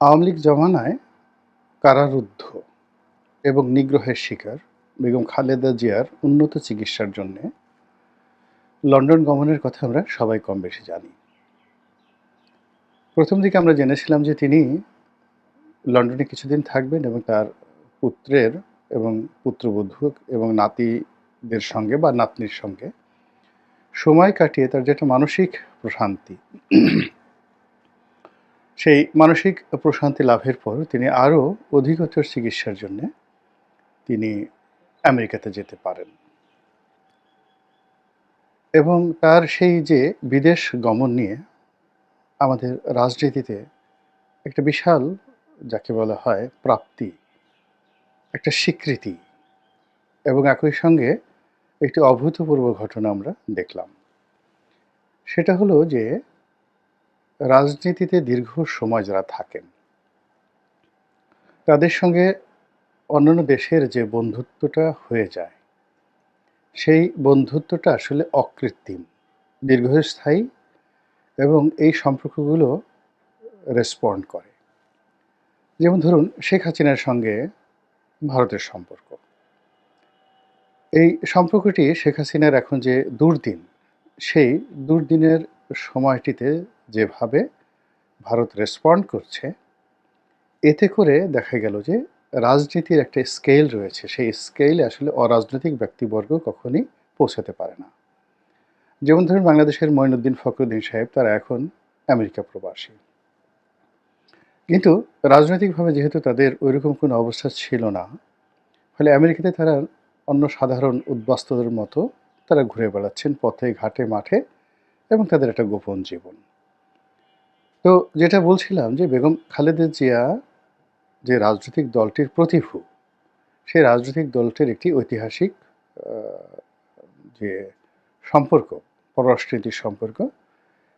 আওয়ামী লীগ জমানায় কারারুদ্ধ এবং নিগ্রহের শিকার বেগম খালেদা জিয়ার উন্নত চিকিৎসার জন্য লন্ডন গমনের কথা আমরা সবাই কম বেশি জানি। প্রথম দিকে আমরা জেনেছিলাম যে তিনি লন্ডনে কিছুদিন থাকবেন এবং তার পুত্রের এবং পুত্রবধূ এবং নাতিদের সঙ্গে বা নাতনির সঙ্গে সময় কাটিয়ে তার যেটা মানসিক প্রশান্তি সেই মানসিক প্রশান্তি লাভের পর তিনি আরও অধিকতর চিকিৎসার জন্য তিনি আমেরিকাতে যেতে পারেন। এবং তার সেই যে বিদেশ গমন নিয়ে আমাদের রাজনীতিতে একটা বিশাল, যাকে বলা হয় প্রাপ্তি, একটা স্বীকৃতি এবং একই সঙ্গে একটি অভূতপূর্ব ঘটনা আমরা দেখলাম। সেটা হলো যে রাজনীতিতে দীর্ঘ সময় যারা থাকেন, তাদের সঙ্গে অন্যান্য দেশের যে বন্ধুত্বটা হয়ে যায়, সেই বন্ধুত্বটা আসলে অকৃত্রিম, দীর্ঘস্থায়ী এবং এই সম্পর্কগুলো রেসপন্ড করে। যেমন ধরুন, শেখ হাসিনার সঙ্গে ভারতের সম্পর্ক। এই সম্পর্কটি শেখ হাসিনার এখন যে দুর্দিন, সেই দুর্দিনের সময়টিতে যেভাবে ভারত রেসপন্ড করছে, এতে করে দেখা গেল যে রাজনীতির একটা স্কেল রয়েছে। সেই স্কেলে আসলে অরাজনৈতিক ব্যক্তিবর্গ কখনই পৌঁছাতে পারে না। যেমন ধরুন বাংলাদেশের মঈনুদ্দিন ফখরুদ্দিন সাহেব, তারা এখন আমেরিকা প্রবাসী। কিন্তু রাজনৈতিকভাবে যেহেতু তাদের ওইরকম কোনো অবস্থা ছিল না, ফলে আমেরিকাতে তারা অন্য সাধারণ উদ্বাস্তুদের মতো তারা ঘুরে বেড়াচ্ছেন পথে, ঘাটে, মাঠে এবং তাদের একটা গোপন জীবন। তো যেটা বলছিলাম যে বেগম খালেদা জিয়া যে রাজনৈতিক দলটির প্রতিভু সেই রাজনৈতিক দলটির একটি ঐতিহাসিক যে সম্পর্ক, পররাষ্ট্রনীতির সম্পর্ক,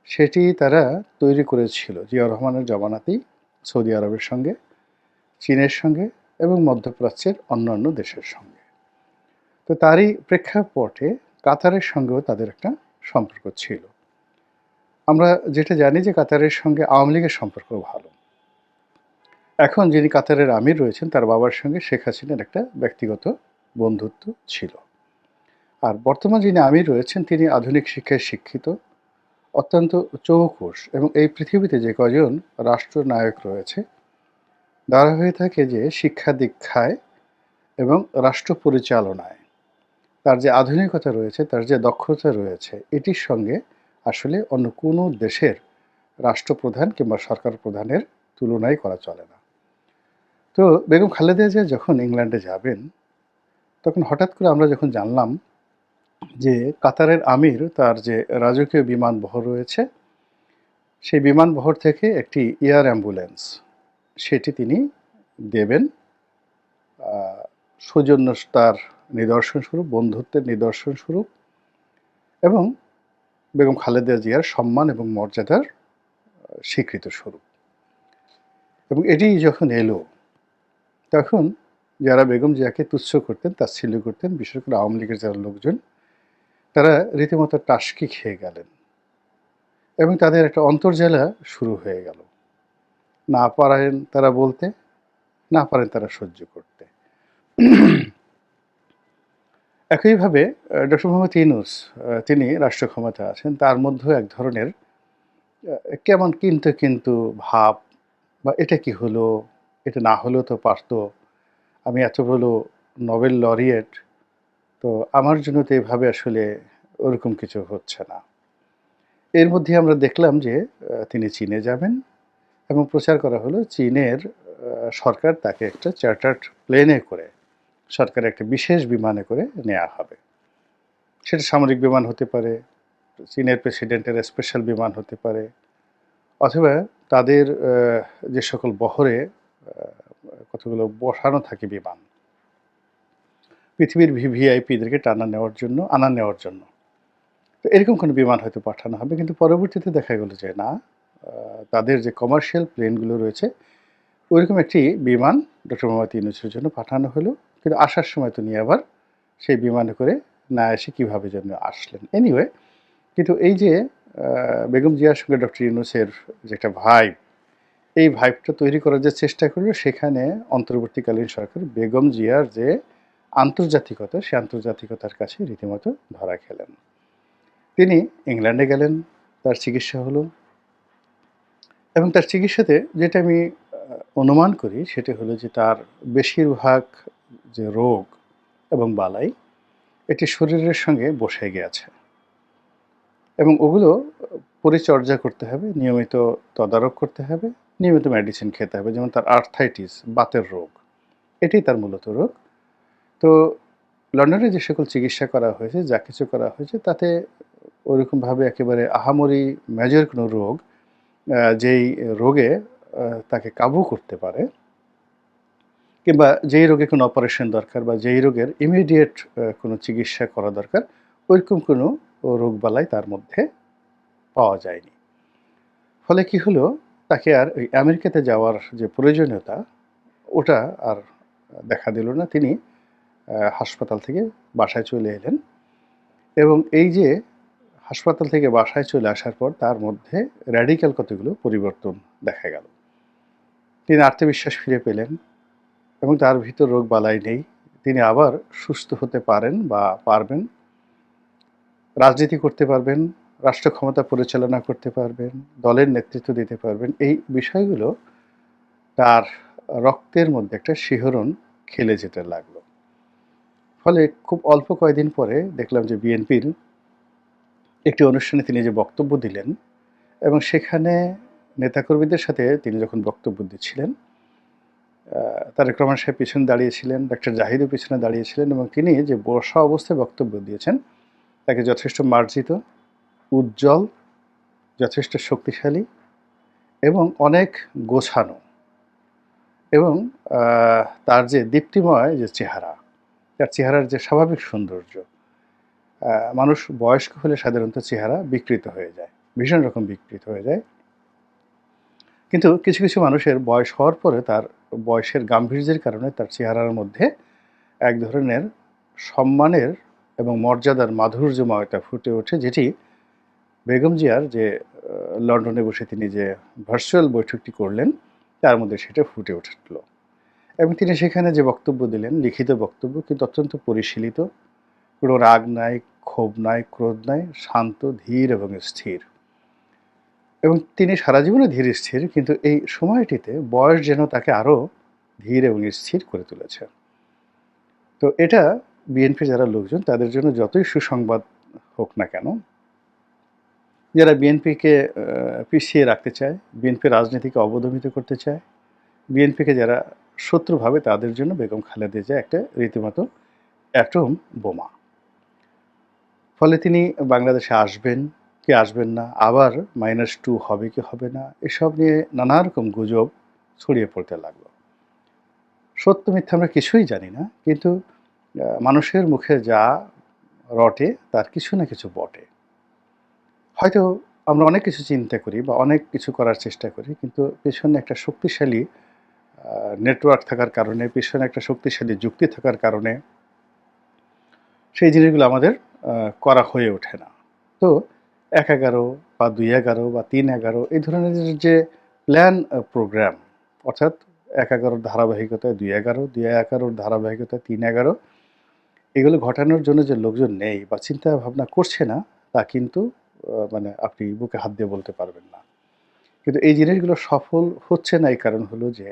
সেটি তারা তৈরি করেছিল জিয়া রহমানের জমানাতেই সৌদি আরবের সঙ্গে, চীনের সঙ্গে এবং মধ্যপ্রাচ্যের অন্যান্য দেশের সঙ্গে। তো তারই প্রেক্ষাপটে কাতারের সঙ্গেও তাদের একটা সম্পর্ক ছিল। আমরা যেটা জানি যে কাতারের সঙ্গে আওয়ামী লীগের সম্পর্ক ভালো। এখন যিনি কাতারের আমির রয়েছেন, তার বাবার সঙ্গে শেখ হাসিনার একটা ব্যক্তিগত বন্ধুত্ব ছিল। আর বর্তমান যিনি আমির রয়েছেন, তিনি আধুনিক শিক্ষায় শিক্ষিত, অত্যন্ত চৌকুশ এবং এই পৃথিবীতে যে কজন রাষ্ট্রনায়ক রয়েছে তারা হয়ে থাকে যে শিক্ষা দীক্ষায় এবং রাষ্ট্র পরিচালনায়। তার যে আধুনিকতা রয়েছে, তার যে দক্ষতা রয়েছে, এটির সঙ্গে আসলে অন্য কোনো দেশের রাষ্ট্রপ্রধান কিংবা সরকার প্রধানের তুলনাই করা চলে না। তো বেগম খালেদা জিয়া যখন ইংল্যান্ডে যাবেন, তখন হঠাৎ করে আমরা যখন জানলাম যে কাতারের আমির তার যে রাজকীয় বিমানবহর রয়েছে, সেই বিমানবহর থেকে একটি এয়ার অ্যাম্বুলেন্স সেটি তিনি দেবেন। সৌজন্যতার নিদর্শন স্বরূপ বন্ধুত্বের নিদর্শন স্বরূপ এবং বেগম খালেদা জিয়ার সম্মান এবং মর্যাদার স্বীকৃত স্বরূপ। এবং এটি যখন এলো, তখন যারা বেগম জিয়াকে তুচ্ছ করতেন, তাচ্ছিল্য করতেন, বিশেষ করে আওয়ামী লীগের যারা লোকজন, তারা রীতিমতো টাসকি খেয়ে গেলেন। এবং তাদের একটা অন্তর্জেলা শুরু হয়ে গেল। না পারেন তারা বলতে, না পারেন তারা সহ্য করতে। একইভাবে ডক্টর মোহাম্মদ ইনুস তিনি রাষ্ট্র ক্ষমতা আছেন, তার মধ্যেও এক ধরনের কেমন কিন্তু কিন্তু ভাব, বা এটা কি হলো, এটা না হলেও তো পারতো, আমি এত বলো নোবেল লরিয়েট, তো আমার জন্য তো এভাবে আসলে ওরকম কিছু হচ্ছে না। এর মধ্যে আমরা দেখলাম যে তিনি চীনে যাবেন এবং প্রচার করা হলো চীনের সরকার তাকে একটা চার্টার্ড প্লেনে করে। সরকারের একটা বিশেষ বিমানে করে নেওয়া হবে। সেটা সামরিক বিমান হতে পারে, চীনের প্রেসিডেন্টের স্পেশাল বিমান হতে পারে, অথবা তাদের যে সকল বহরে কতগুলো বসানো থাকে বিমান, পৃথিবীর ভিভিআইপিদেরকে টানা নেওয়ার জন্য, আনা নেওয়ার জন্য। তো এরকম কোনো বিমান হয়তো পাঠানো হবে, কিন্তু পরবর্তীতে দেখা গেলো যে না তাদের যে কমার্শিয়াল প্লেনগুলো রয়েছে, ওইরকম একটি বিমান ডক্টর মোহাম্মদ ইউনুসের জন্য পাঠানো হলো। কিন্তু আসার সময় তো নিয়ে আবার সেই বিমানে করে না এসে কীভাবে যেন আসলেন। এনিওয়ে কিন্তু এই যে বেগম জিয়ার সঙ্গে ডক্টর ইউনুসের যে একটা ভাই এই ভাইবটা তৈরি করার যে চেষ্টা করল, সেখানে অন্তর্বর্তীকালীন সরকার বেগম জিয়ার যে আন্তর্জাতিকতা, সে আন্তর্জাতিকতার কাছে রীতিমতো ধরা খেলেন। তিনি ইংল্যান্ডে গেলেন, তার চিকিৎসা হলো। এবং তার চিকিৎসাতে যেটা আমি অনুমান করি, সেটা হলো যে তার বেশিরভাগ যে রোগ এবং বালাই, এটি শরীরের সঙ্গে বসে গিয়েছে। এবং ওগুলো পরিচর্যা করতে হবে, নিয়মিত তদারক করতে হবে, নিয়মিত মেডিসিন খেতে হবে, যেমন তার আর্থাইটিস বাতের রোগ, এটি তার মূলত রোগ। তো লন্ডনে যে সকল চিকিৎসা করা হয়েছে, যা কিছু করা হয়েছে, তাতে ওরকমভাবে একেবারে আহামরি মেজর কোনো রোগ যেই রোগে তাকে কাবু করতে পারে কিংবা যেই রোগে কোনো অপারেশন দরকার বা যেই রোগের ইমিডিয়েট কোনো চিকিৎসা করা দরকার, ওইরকম কোনো রোগবালাই তার মধ্যে পাওয়া যায়নি। ফলে কি হলো, তাকে আর ওই আমেরিকাতে যাওয়ার যে প্রয়োজনীয়তা, ওটা আর দেখা দিল না। তিনি হাসপাতাল থেকে বাসায় চলে এলেন এবং এই যে হাসপাতাল থেকে বাসায় চলে আসার পর তার মধ্যে র্যাডিক্যাল কতগুলো পরিবর্তন দেখা গেল। তিনি আত্মবিশ্বাস ফিরে পেলেন। এবং তার ভিতর রোগ বালাই নেই। তিনি আবার সুস্থ হতে পারেন বা পারবেন। রাজনীতি করতে পারবেন, রাষ্ট্র ক্ষমতা পরিচালনা করতে পারবেন, দলের নেতৃত্ব দিতে পারবেন। এই বিষয়গুলো তার রক্তের মধ্যে একটা শিহরণ খেলে যেতে লাগল। ফলে খুব অল্প কয়েকদিন পরে দেখলাম যে বিএনপির একটি অনুষ্ঠানে তিনি যে বক্তব্য দিলেন এবং সেখানে নেতাকর্মীদের সাথে তিনি যখন বক্তব্য দিচ্ছিলেন তারেক রহমান সাহেব পিছনে দাঁড়িয়েছিলেন ডক্টর জাহিদও পিছনে দাঁড়িয়েছিলেন এবং তিনি যে বসা অবস্থায় বক্তব্য দিয়েছেন, তাকে যথেষ্ট মার্জিত, উজ্জ্বল, যথেষ্ট শক্তিশালী এবং অনেক গোছানো এবং তার যে দীপ্তিময় যে চেহারা, তার চেহারার যে স্বাভাবিক সৌন্দর্য মানুষ বয়স্ক হলে সাধারণত চেহারা বিকৃত হয়ে যায়, ভীষণ রকম বিকৃত হয়ে যায়। কিন্তু কিছু কিছু মানুষের বয়স হওয়ার পরে তার বয়সের গাম্ভীর্যের কারণে তার চেহারার মধ্যে এক ধরনের সম্মানের এবং মর্যাদার মাধুর্যময়তা ফুটে ওঠে, যেটি বেগম জিয়ার যে লন্ডনে বসে তিনি যে ভার্চুয়াল বৈঠকটি করলেন, তার মধ্যে সেটা ফুটে উঠল। এবং তিনি সেখানে যে বক্তব্য দিলেন, লিখিত বক্তব্য, কিন্তু অত্যন্ত পরিশীলিত। কোনো রাগ নাই, ক্ষোভ নাই, ক্রোধ নাই, শান্ত, ধীর এবং স্থির। এবং তিনি সারা জীবনে ধীর স্থির, কিন্তু এই সময়টিতে বয়স যেন তাকে আরও ধীর এবং স্থির করে তুলেছে। তো এটা বিএনপি যারা লোকজন, তাদের জন্য যতই সুসংবাদ হোক না কেন, যারা বিএনপিকে পিছিয়ে রাখতে চায় বিএনপি রাজনীতিকে অবদমিত করতে চায় বিএনপিকে যারা শত্রু ভাবে, তাদের জন্য বেগম খালেদা জিয়া একটা রীতিমতো অ্যাটম বোমা। ফলে তিনি বাংলাদেশে আসবেন কি আসবেন না, আবার মাইনাস টু হবে কি হবে না, এসব নিয়ে নানা রকম গুজব ছড়িয়ে পড়তে লাগল। সত্য মিথ্যা আমরা কিছুই জানি না, কিন্তু মানুষের মুখে যা রটে তার কিছু না কিছু বটে। হয়তো আমরা অনেক কিছু চিন্তা করি বা অনেক কিছু করার চেষ্টা করি, কিন্তু পেছনে একটা শক্তিশালী নেটওয়ার্ক থাকার কারণে, পেছনে একটা শক্তিশালী যুক্তি থাকার কারণে সেই জিনিসগুলো আমাদের করা হয়ে ওঠে না। তো এক এগারো বা দুই এগারো বা তিন এগারো এই ধরনের যে প্ল্যান প্রোগ্রাম অর্থাৎ এক এগারোর ধারাবাহিকতায় দুই এগারো, দুই এগারোর ধারাবাহিকতায় তিন এগারো, এগুলো ঘটানোর জন্য যে লোকজন নেই বা চিন্তা ভাবনা করছে না, তা কিন্তু মানে আপনি বুকে হাত দিয়ে বলতে পারবেন না। কিন্তু এই জিনিসগুলো সফল হচ্ছে না, এই কারণ হলো যে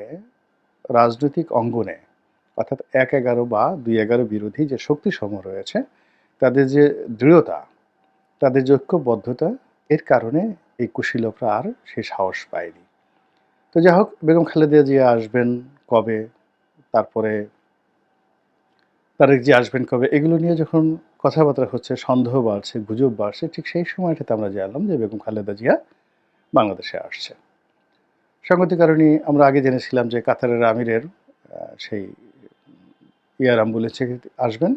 রাজনৈতিক অঙ্গনে, অর্থাৎ এক এগারো বা দুই এগারো বিরোধী যে শক্তি সমূহ রয়েছে, তাদের যে দৃঢ়তা তাদের যে ঐক্যবদ্ধতা এর কারণে এই কুশীলভরা আর সে সাহস পায়নি। তো যাই হোক, বেগম খালেদা জিয়া আসবেন কবে? তারপরে তারেক জি আসবেন কবে? এগুলো নিয়ে যখন কথাবার্তা হচ্ছে, সন্দেহ বাড়ছে, গুজব বাড়ছে, ঠিক সেই সময়টাতে আমরা জানলাম যে বেগম খালেদা জিয়া বাংলাদেশে আসছে। সঙ্গতি কারণে আমরা আগে জেনেছিলাম যে কাতারের আমিরের সেই এয়ার অ্যাম্বুলেন্সে আসবেন।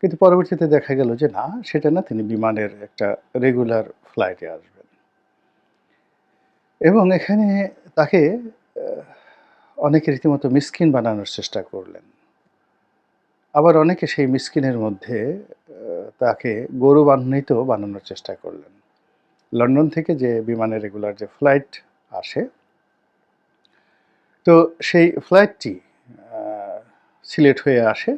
কিন্তু পরবর্তীতে দেখা গেল যে না, সেটা না, তিনি বিমানের একটা রেগুলার ফ্লাইটে আসবেন। এবং এখানে তাকে অনেকে রীতিমতো মিসকিন বানানোর চেষ্টা করলেন। আবার অনেকে সেই মিসকিনের মধ্যে তাকে গৌরবান্বিত বানানোর চেষ্টা করলেন। লন্ডন থেকে যে বিমানের রেগুলার যে ফ্লাইট আসে, তো সেই ফ্লাইটটি সিলেট হয়ে আসে।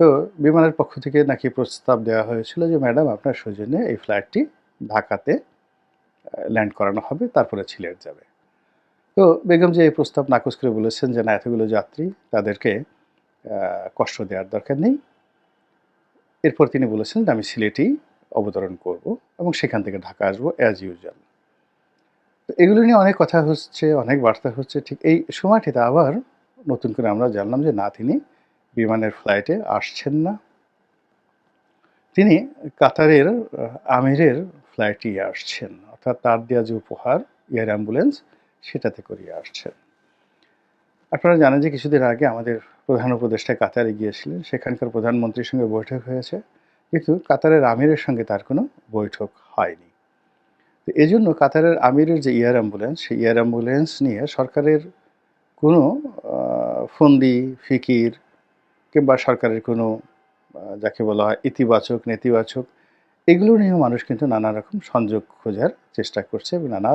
তো বিমানের পক্ষ থেকে নাকি প্রস্তাব দেওয়া হয়েছিল যে, ম্যাডাম, আপনার সৌজন্যে এই ফ্লাইটটি ঢাকাতে ল্যান্ড করানো হবে, তারপরে সিলেট যাবে। তো বেগম যে এই প্রস্তাব নাকচ করে বলেছেন যে, না, এতগুলো যাত্রী, তাদেরকে কষ্ট দেওয়ার দরকার নেই। এরপর তিনি বলেছেন যে, আমি সিলেটেই অবতরণ করব এবং সেখান থেকে ঢাকা আসব অ্যাজ ইউজুয়াল তো এগুলো নিয়ে অনেক কথা হচ্ছে, অনেক বার্তা হচ্ছে। ঠিক এই সময়টিতে আবার নতুন করে আমরা জানলাম যে না তিনি বিমানের ফ্লাইটে আসছেন না। তিনি কাতারের আমিরের ফ্লাইটে আসছেন, অর্থাৎ তার দেওয়া যে উপহার, এয়ার অ্যাম্বুলেন্স, সেটাতে করিয়ে আসছেন। আপনারা জানেন যে কিছুদিন আগে আমাদের প্রধান উপদেষ্টা কাতারে গিয়েছিলেন, সেখানকার প্রধানমন্ত্রীর সঙ্গে বৈঠক হয়েছে, কিন্তু কাতারের আমিরের সঙ্গে তার কোনো বৈঠক হয়নি। তো এই জন্য কাতারের আমিরের যে এয়ার অ্যাম্বুলেন্স, সেই এয়ার অ্যাম্বুলেন্স নিয়ে সরকারের কোনো ফন্দি, ফিকির কিংবা সরকারের কোনো যাকে বলা হয় ইতিবাচক, নেতিবাচক, এগুলো নিয়েও মানুষ কিন্তু নানা রকম সংযোগ খোঁজার চেষ্টা করছে এবং নানা